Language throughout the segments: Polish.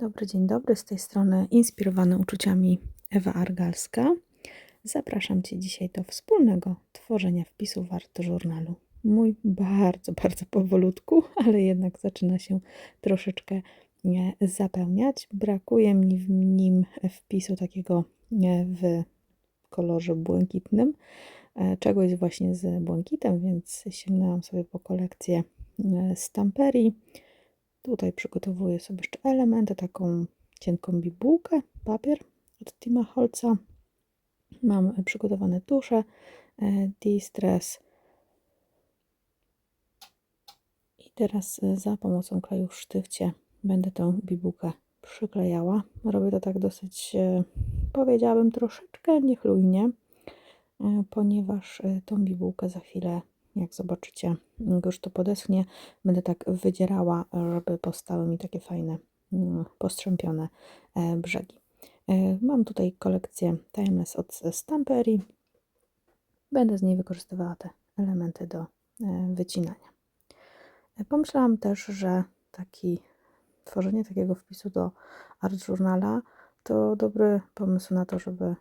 Dobry, dzień dobry. Z tej strony inspirowana uczuciami Ewa Argalska. Zapraszam Cię dzisiaj do wspólnego tworzenia wpisu wart żurnalu. Mój bardzo, bardzo powolutku, ale jednak zaczyna się troszeczkę zapełniać. Brakuje mi w nim wpisu takiego w kolorze błękitnym. E, Czegoś właśnie z błękitem, więc sięgnęłam sobie po kolekcję e, stamperii. Tutaj przygotowuję sobie jeszcze elementy, taką cienką bibułkę, papier od Tima Holca. Mam przygotowane tusze, e, Distress. I teraz e, za pomocą kleju w sztywcie będę tą bibułkę przyklejała. Robię to tak dosyć, e, powiedziałabym, troszeczkę niechlujnie, ponieważ tą bibułkę za chwilę jak zobaczycie, już to podeschnie, będę tak wydzierała, żeby powstały mi takie fajne, mm, postrzępione e, brzegi. E, mam tutaj kolekcję Timeless od Stamperii. Będę z niej wykorzystywała te elementy do e, wycinania. Pomyślałam też, że taki, tworzenie takiego wpisu do Art Journala to dobry pomysł na to, żeby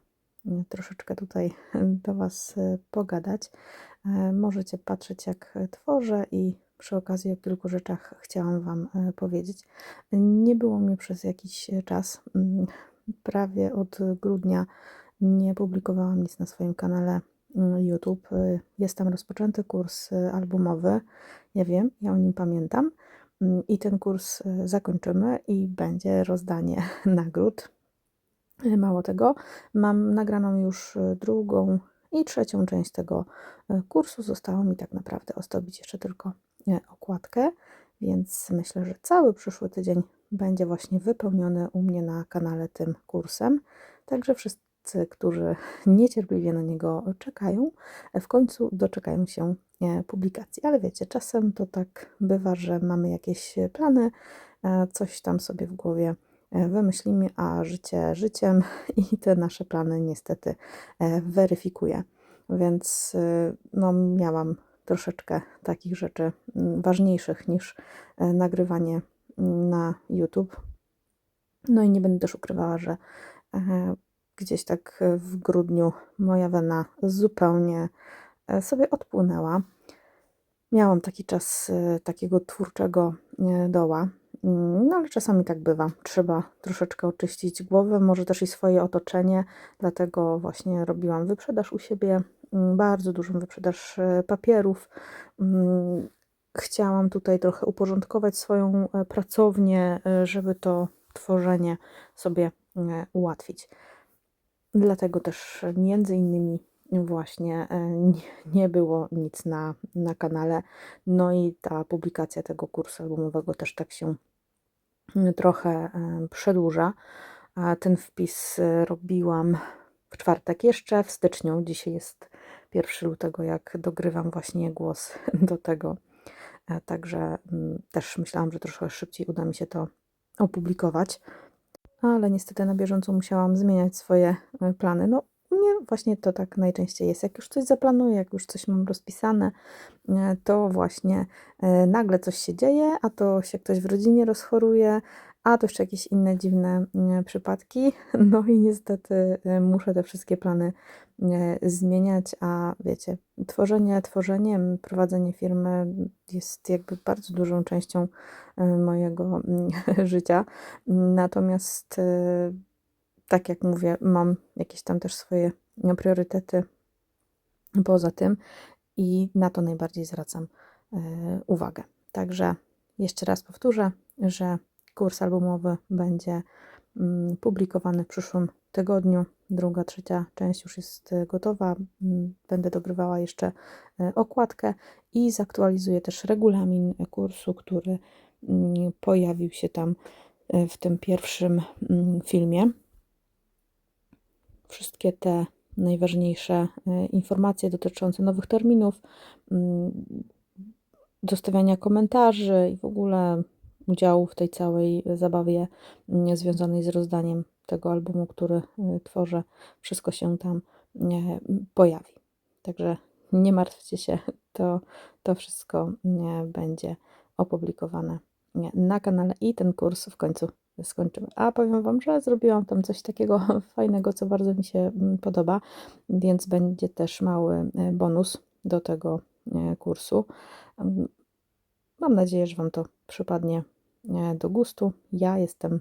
mm, troszeczkę tutaj do Was pogadać. E, możecie patrzeć, jak tworzę i przy okazji o kilku rzeczach chciałam Wam e, powiedzieć. Nie było mnie przez jakiś czas, mm, prawie od grudnia nie publikowałam nic na swoim kanale mm, YouTube. E, jest tam rozpoczęty kurs albumowy. Ja wiem, ja o nim pamiętam. Mm, I ten kurs zakończymy i będzie rozdanie nagród. Mało tego, mam nagraną już drugą i trzecią część tego e, kursu zostało mi tak naprawdę ozdobić jeszcze tylko e, okładkę, więc myślę, że cały przyszły tydzień będzie właśnie wypełniony u mnie na kanale tym kursem. Także wszyscy, którzy niecierpliwie na niego czekają, e, w końcu doczekają się publikacji. Ale wiecie, czasem to tak bywa, że mamy jakieś plany, coś tam sobie w głowie wymyślimy, a życie życiem i te nasze plany niestety e, weryfikuje. Więc e, no, miałam troszeczkę takich rzeczy mm, ważniejszych niż nagrywanie mm, na YouTube. No i nie będę też ukrywała, że gdzieś tak w grudniu moja wena zupełnie sobie odpłynęła. Miałam taki czas takiego twórczego doła, no ale czasami tak bywa. Trzeba troszeczkę oczyścić głowę, może też i swoje otoczenie. Dlatego właśnie robiłam wyprzedaż u siebie, mm, bardzo dużą wyprzedaż e, papierów. Mm, chciałam tutaj trochę uporządkować swoją e, pracownię, e, żeby to tworzenie sobie ułatwić. Dlatego też między innymi właśnie nie było nic na, na kanale. No i ta publikacja tego kursu albumowego też tak się trochę przedłuża. Ten wpis e, robiłam w czwartek jeszcze, w styczniu. Dzisiaj jest 1 lutego, jak dogrywam właśnie głos do tego. E, także mm, też myślałam, że troszkę szybciej uda mi się to opublikować, ale niestety na bieżąco musiałam zmieniać swoje e, plany. No, nie, właśnie to tak najczęściej jest. Jak już coś zaplanuję, jak już coś mam rozpisane, e, to właśnie e, nagle coś się dzieje, a to się ktoś w rodzinie rozchoruje, a to jeszcze jakieś inne dziwne mm, przypadki. No i niestety e, muszę te wszystkie plany zmieniać, a wiecie, tworzenie tworzeniem, prowadzenie firmy jest jakby bardzo dużą częścią mojego mm, życia. Natomiast tak jak mówię, mam jakieś tam też swoje priorytety poza tym i na to najbardziej zwracam e, uwagę. Także jeszcze raz powtórzę, że kurs albumowy będzie mm, publikowany w przyszłym tygodniu. Druga, trzecia część już jest gotowa. Mm, będę dogrywała jeszcze e, okładkę i zaktualizuję też regulamin kursu, który mm, pojawił się tam e, w tym pierwszym filmie wszystkie te najważniejsze e, informacje dotyczące nowych terminów, mm, dostawiania komentarzy i w ogóle udziału w tej całej zabawie mm, związanej z rozdaniem tego albumu, który e, tworzę. Wszystko się tam e, pojawi. Także nie martwcie się, to, to wszystko będzie opublikowane na kanale i ten kurs w końcu skończymy. A powiem Wam, że zrobiłam tam coś takiego fajnego, co bardzo mi się mm, podoba, więc będzie też mały e, bonus do tego e, kursu. Mm, Mam nadzieję, że Wam to przypadnie e, do gustu. Ja jestem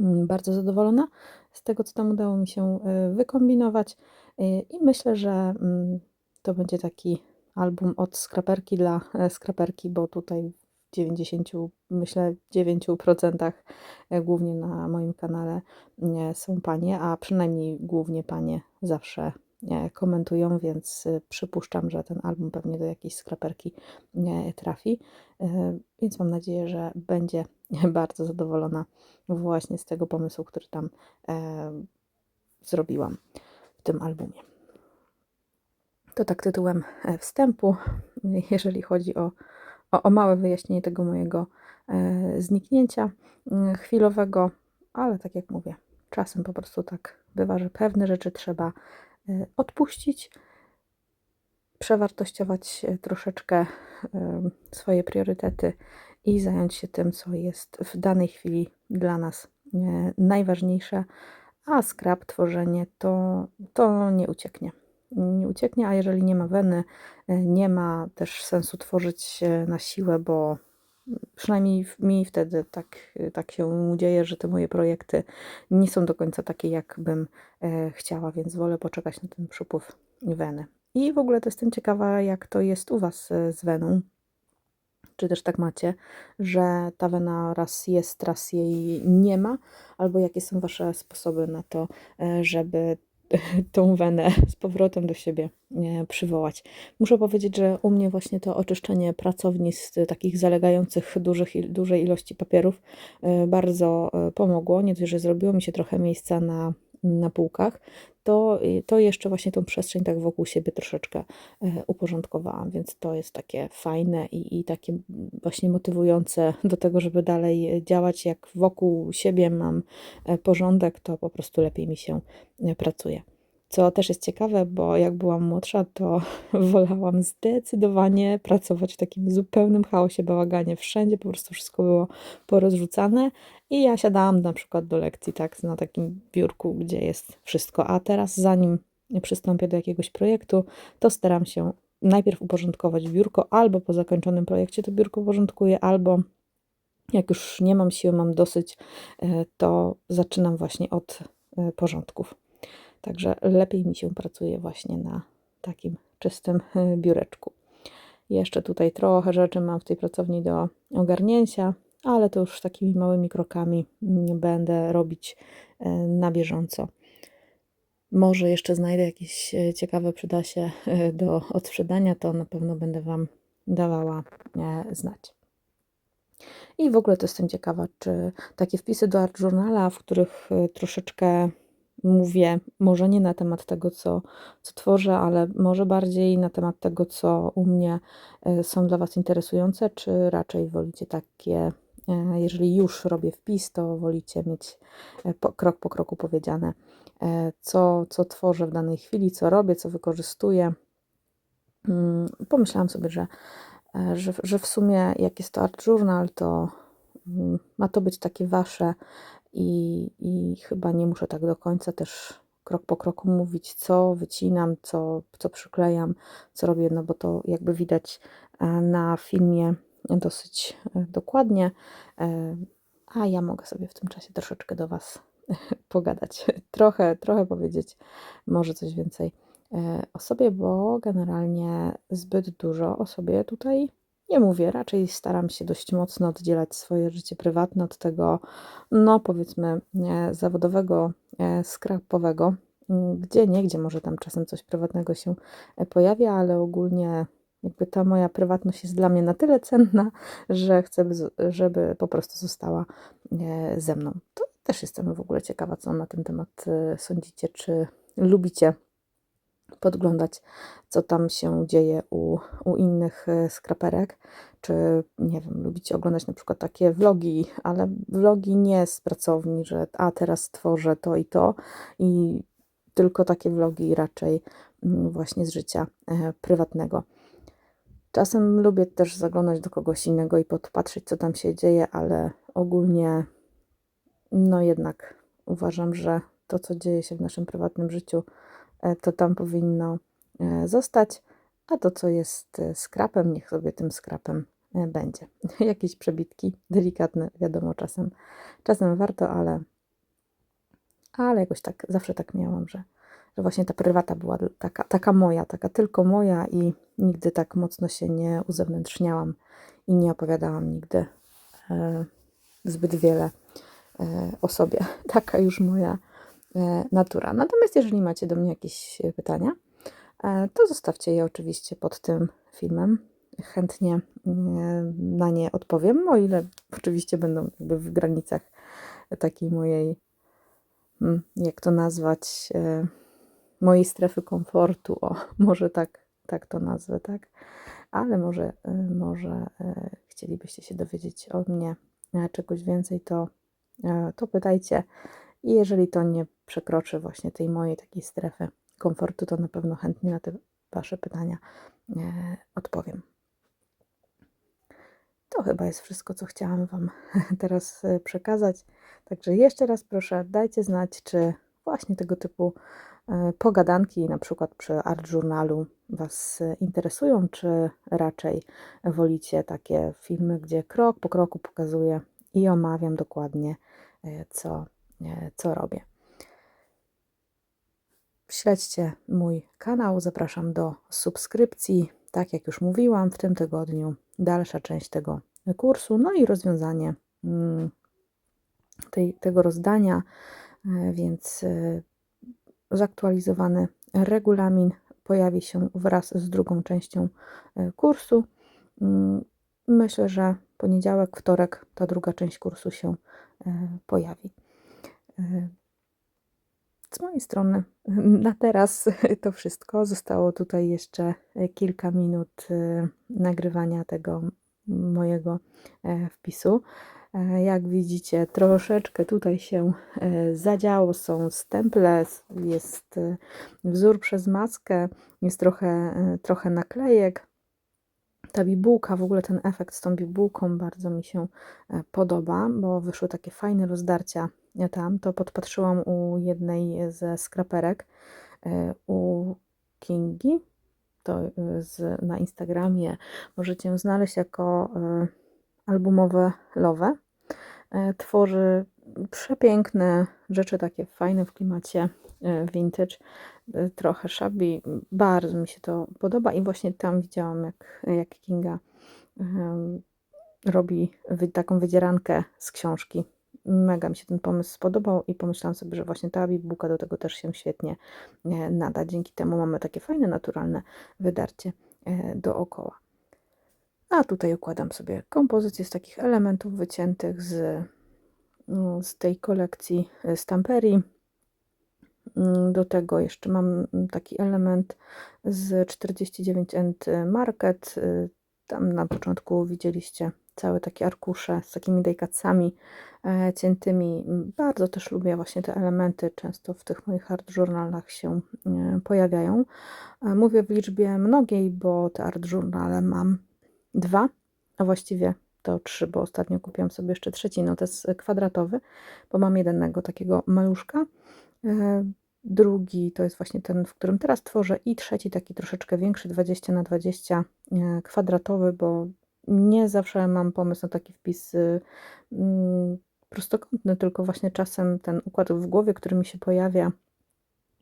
mm, bardzo zadowolona z tego, co tam udało mi się wykombinować i myślę, że to będzie taki album od skraperki dla skraperki, bo tutaj 90, myślę 9% e, głównie na moim kanale e, są panie, a przynajmniej głównie panie zawsze e, komentują, więc przypuszczam, że ten album pewnie do jakiejś skraperki trafi. Więc mam nadzieję, że będzie bardzo zadowolona właśnie z tego pomysłu, który tam zrobiłam w tym albumie. To tak tytułem wstępu, jeżeli chodzi o, o, o małe wyjaśnienie tego mojego e, zniknięcia mm, chwilowego, ale tak jak mówię, czasem po prostu tak bywa, że pewne rzeczy trzeba e, odpuścić, przewartościować e, troszeczkę e, swoje priorytety i zająć się tym, co jest w danej chwili dla nas e, najważniejsze, a skrap, tworzenie to, to nie ucieknie. Nie ucieknie, a jeżeli nie ma weny, e, nie ma też sensu tworzyć e, na siłę, bo przynajmniej mi wtedy tak, tak się dzieje, że te moje projekty nie są do końca takie, jak bym e, chciała, więc wolę poczekać na ten przypływ weny. I w ogóle to jestem ciekawa, jak to jest u Was e, z weną. Czy też tak macie, że ta wena raz jest, raz jej nie ma, albo jakie są Wasze sposoby na to, e, żeby tą wenę z powrotem do siebie przywołać. Muszę powiedzieć, że u mnie właśnie to oczyszczenie pracowni z takich zalegających dużych, dużej ilości papierów e, bardzo e, pomogło. Nie dość, że zrobiło mi się trochę miejsca na, na półkach, to, y, to jeszcze właśnie tą przestrzeń tak wokół siebie troszeczkę e, uporządkowałam, więc to jest takie fajne i, i takie właśnie motywujące do tego, żeby dalej działać. Jak wokół siebie mam e, porządek, to po prostu lepiej mi się e, pracuje. Co też jest ciekawe, bo jak byłam młodsza, to wolałam zdecydowanie pracować w takim zupełnym chaosie, bałaganie. Wszędzie po prostu wszystko było porozrzucane i ja siadałam na przykład do lekcji tak na takim biurku, gdzie jest wszystko. A teraz zanim przystąpię do jakiegoś projektu, to staram się najpierw uporządkować biurko, albo po zakończonym projekcie to biurko porządkuję, albo jak już nie mam siły, mam dosyć, e, to zaczynam właśnie od e, porządków. Także lepiej mi się pracuje właśnie na takim czystym e, biureczku. Jeszcze tutaj trochę rzeczy mam w tej pracowni do ogarnięcia, ale to już takimi małymi krokami będę robić e, na bieżąco. Może jeszcze znajdę jakieś e, ciekawe przyda się e, do odsprzedania, to na pewno będę Wam dawała znać. I w ogóle to jestem ciekawa, czy takie wpisy do Art Journala, w których troszeczkę mówię, może nie na temat tego, co, co tworzę, ale może bardziej na temat tego, co u mnie e, są dla Was interesujące, czy raczej wolicie takie, e, jeżeli już robię wpis, to wolicie mieć e, po, krok po kroku powiedziane, co, co tworzę w danej chwili, co robię, co wykorzystuję. Mm, Pomyślałam sobie, że, że, że w sumie jak jest to Art Journal, to mm, ma to być takie Wasze i, i chyba nie muszę tak do końca też krok po kroku mówić, co wycinam, co, co przyklejam, co robię, no bo to jakby widać e, na filmie dosyć e, dokładnie, e, a ja mogę sobie w tym czasie troszeczkę do Was pogadać, trochę, trochę powiedzieć, może coś więcej o sobie, bo generalnie zbyt dużo o sobie tutaj nie mówię. Raczej staram się dość mocno oddzielać swoje życie prywatne od tego, no powiedzmy, e, zawodowego, e, skrapowego, gdzie nie, gdzie może tam czasem coś prywatnego się e, pojawia, ale ogólnie jakby ta moja prywatność jest dla mnie na tyle cenna, że chcę, by- żeby po prostu została ze mną. To też jestem w ogóle ciekawa, co na ten temat sądzicie, czy lubicie podglądać, co tam się dzieje u, u innych e, skraperek, czy nie wiem, lubicie oglądać na przykład takie vlogi, ale vlogi nie z pracowni, że a teraz tworzę to i to i tylko takie vlogi raczej mm, właśnie z życia e, prywatnego. Czasem lubię też zaglądać do kogoś innego i podpatrzeć, co tam się dzieje, ale ogólnie no jednak uważam, że to, co dzieje się w naszym prywatnym życiu, to tam powinno e, zostać, a to, co jest e, skrapem, niech sobie tym skrapem e, będzie. Jakieś przebitki delikatne, wiadomo, czasem, czasem warto, ale, ale jakoś tak, zawsze tak miałam, że, że właśnie ta prywata była taka, taka moja, taka tylko moja i nigdy tak mocno się nie uzewnętrzniałam i nie opowiadałam nigdy e, zbyt wiele e, o sobie. Taka już moja e, natura. Natomiast jeżeli macie do mnie jakieś e, pytania, e, to zostawcie je oczywiście pod tym filmem. Chętnie e, na nie odpowiem, o ile oczywiście będą jakby w granicach takiej mojej, mm, jak to nazwać, e, mojej strefy komfortu. O, może tak, tak to nazwę, tak? Ale może, e, może e, chcielibyście się dowiedzieć o mnie e, czegoś więcej, to, e, to pytajcie. I jeżeli to nie przekroczy właśnie tej mojej takiej strefy komfortu, to na pewno chętnie na te Wasze pytania e, odpowiem. To chyba jest wszystko, co chciałam Wam teraz e, przekazać. Także jeszcze raz proszę, dajcie znać, czy właśnie tego typu e, pogadanki, na przykład przy Art Journalu, Was interesują, czy raczej wolicie takie filmy, gdzie krok po kroku pokazuję i omawiam dokładnie, co, co robię. Śledźcie mój kanał, zapraszam do subskrypcji. Tak jak już mówiłam, w tym tygodniu dalsza część tego kursu, no i rozwiązanie mm, tej, tego rozdania, e, więc e, zaktualizowany regulamin pojawi się wraz z drugą częścią e, kursu. Mm, Myślę, że poniedziałek, wtorek ta druga część kursu się e, pojawi. E, Z mojej strony na teraz to wszystko. Zostało tutaj jeszcze kilka minut e, nagrywania tego mojego e, wpisu. E, Jak widzicie, troszeczkę tutaj się e, zadziało. Są stemple, jest wzór przez maskę, jest trochę, trochę naklejek. Ta bibułka, w ogóle ten efekt z tą bibułką bardzo mi się e, podoba, bo wyszły takie fajne rozdarcia e, tam. To podpatrzyłam u jednej ze skraperek, e, u Kingi. To z, na Instagramie możecie ją znaleźć jako albumowe love. E, Tworzy przepiękne rzeczy, takie fajne w klimacie vintage, e, trochę shabby. Bardzo mi się to podoba i właśnie tam widziałam, jak, jak Kinga robi taką wydzierankę z książki. Mega mi się ten pomysł spodobał i pomyślałam sobie, że właśnie ta bibułka do tego też się świetnie e, nada. Dzięki temu mamy takie fajne, naturalne wydarcie e, dookoła. A tutaj układam sobie kompozycję z takich elementów wyciętych z, mm, z tej kolekcji e, Stamperii. Mm, Do tego jeszcze mam taki element z 49 End Market. Y, Tam na początku widzieliście całe takie arkusze z takimi dejkacami e, ciętymi. Bardzo też lubię właśnie te elementy, często w tych moich art journalach się e, pojawiają. E, Mówię w liczbie mnogiej, bo te art journale mam dwa, a właściwie to trzy, bo ostatnio kupiłam sobie jeszcze trzeci notes kwadratowy, bo mam jednego takiego maluszka. E, Drugi to jest właśnie ten, w którym teraz tworzę, i trzeci taki troszeczkę większy, 20 na 20 e, kwadratowy, bo nie zawsze mam pomysł na taki wpis y, mm, prostokątny, tylko właśnie czasem ten układ w głowie, który mi się pojawia,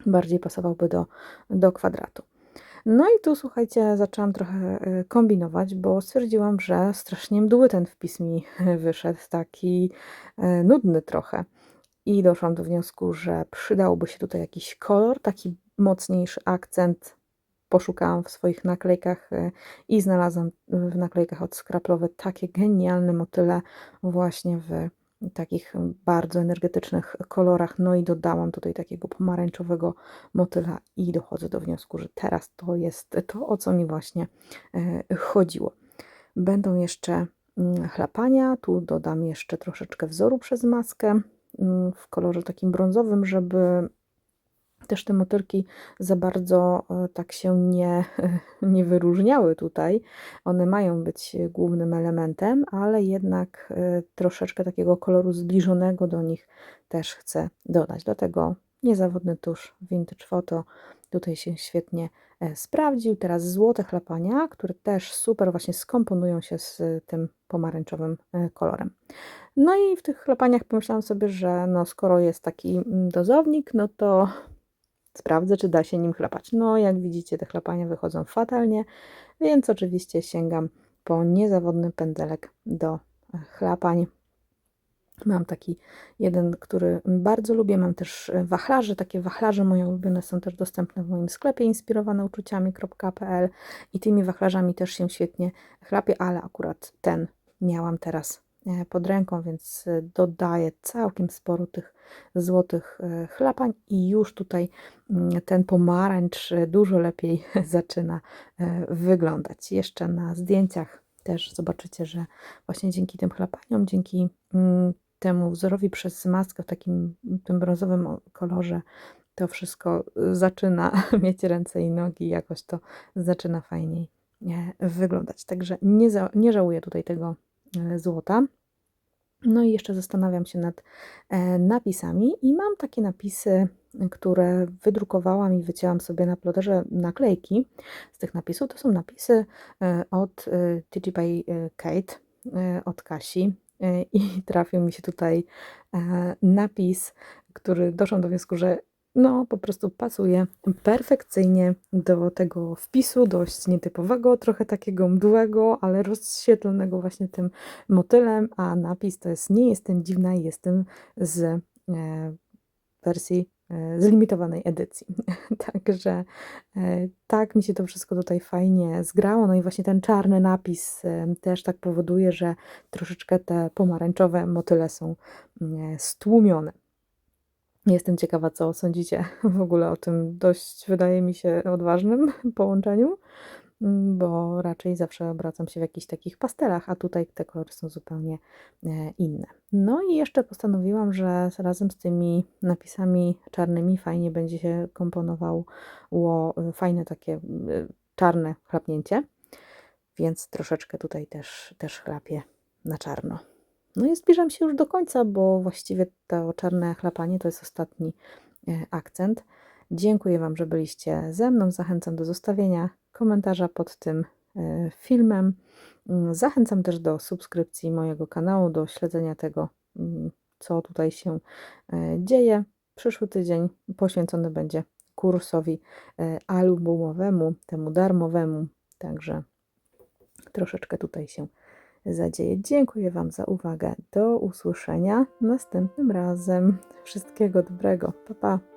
bardziej pasowałby do, do kwadratu. No i tu słuchajcie, zaczęłam trochę e, kombinować, bo stwierdziłam, że strasznie mdły ten wpis mi wyszedł, taki nudny trochę. I doszłam do wniosku, że przydałby się tutaj jakiś kolor, taki mocniejszy akcent. Poszukałam w swoich naklejkach e, i znalazłam w naklejkach od Scraplowe takie genialne motyle właśnie w takich bardzo energetycznych kolorach. No i dodałam tutaj takiego pomarańczowego motyla i dochodzę do wniosku, że teraz to jest to, o co mi właśnie e, chodziło. Będą jeszcze mm, chlapania, tu dodam jeszcze troszeczkę wzoru przez maskę w kolorze takim brązowym, żeby Też te motylki za bardzo e, tak się nie, nie wyróżniały tutaj. One mają być głównym elementem, ale jednak e, troszeczkę takiego koloru zbliżonego do nich też chcę dodać. Dlatego niezawodny tusz Vintage Photo tutaj się świetnie e, sprawdził. Teraz złote chlapania, które też super właśnie skomponują się z tym pomarańczowym kolorem. No i w tych chlapaniach pomyślałam sobie, że no skoro jest taki mm, dozownik, no to Sprawdzę, czy da się nim chlapać. No, jak widzicie, te chlapania wychodzą fatalnie, więc oczywiście sięgam po niezawodny pędzelek do e, chlapań. Mam taki jeden, który bardzo lubię. Mam też e, wachlarze. Takie wachlarze moje ulubione są też dostępne w moim sklepie inspirowane uczuciami.pl i tymi wachlarzami też się świetnie chlapie, ale akurat ten miałam teraz E, pod ręką, więc e, dodaję całkiem sporo tych złotych chlapań i już tutaj mm, ten pomarańcz dużo lepiej zaczyna wyglądać. Jeszcze na zdjęciach też zobaczycie, że właśnie dzięki tym chlapaniom, dzięki mm, temu wzorowi przez maskę w takim tym brązowym kolorze, to wszystko zaczyna mieć ręce i nogi, jakoś to zaczyna fajniej wyglądać. Także nie, za, nie żałuję tutaj tego złota. No i jeszcze zastanawiam się nad e, napisami i mam takie napisy, które wydrukowałam i wycięłam sobie na ploterze naklejki z tych napisów. To są napisy e, od e, TG by Kate, od Kasi i trafił mi się tutaj napis, który doszłam do wniosku, że no po prostu pasuje perfekcyjnie do tego wpisu, dość nietypowego, trochę takiego mdłego, ale rozświetlonego właśnie tym motylem, a napis to jest nie jestem dziwna, jestem z e, wersji e, z limitowanej edycji. Także e, tak mi się to wszystko tutaj fajnie zgrało. No i właśnie ten czarny napis e, też tak powoduje, że troszeczkę te pomarańczowe motyle są e, stłumione. Jestem ciekawa, co sądzicie w ogóle o tym dość, wydaje mi się, odważnym połączeniu, mm, bo raczej zawsze obracam się w jakichś takich pastelach, a tutaj te kolory są zupełnie e, inne. No i jeszcze postanowiłam, że razem z tymi napisami czarnymi fajnie będzie się komponowało e, fajne takie e, czarne chlapnięcie, więc troszeczkę tutaj też, też chlapię na czarno. No i zbliżam się już do końca, bo właściwie to czarne chlapanie to jest ostatni akcent. Dziękuję Wam, że byliście ze mną. Zachęcam do zostawienia komentarza pod tym e, filmem. Mm, zachęcam też do subskrypcji mojego kanału, do śledzenia tego, mm, co tutaj się e, dzieje. Przyszły tydzień poświęcony będzie kursowi albumowemu, temu darmowemu, także troszeczkę tutaj się zadzieje. Dziękuję Wam za uwagę. Do usłyszenia następnym razem. Wszystkiego dobrego. Pa, pa.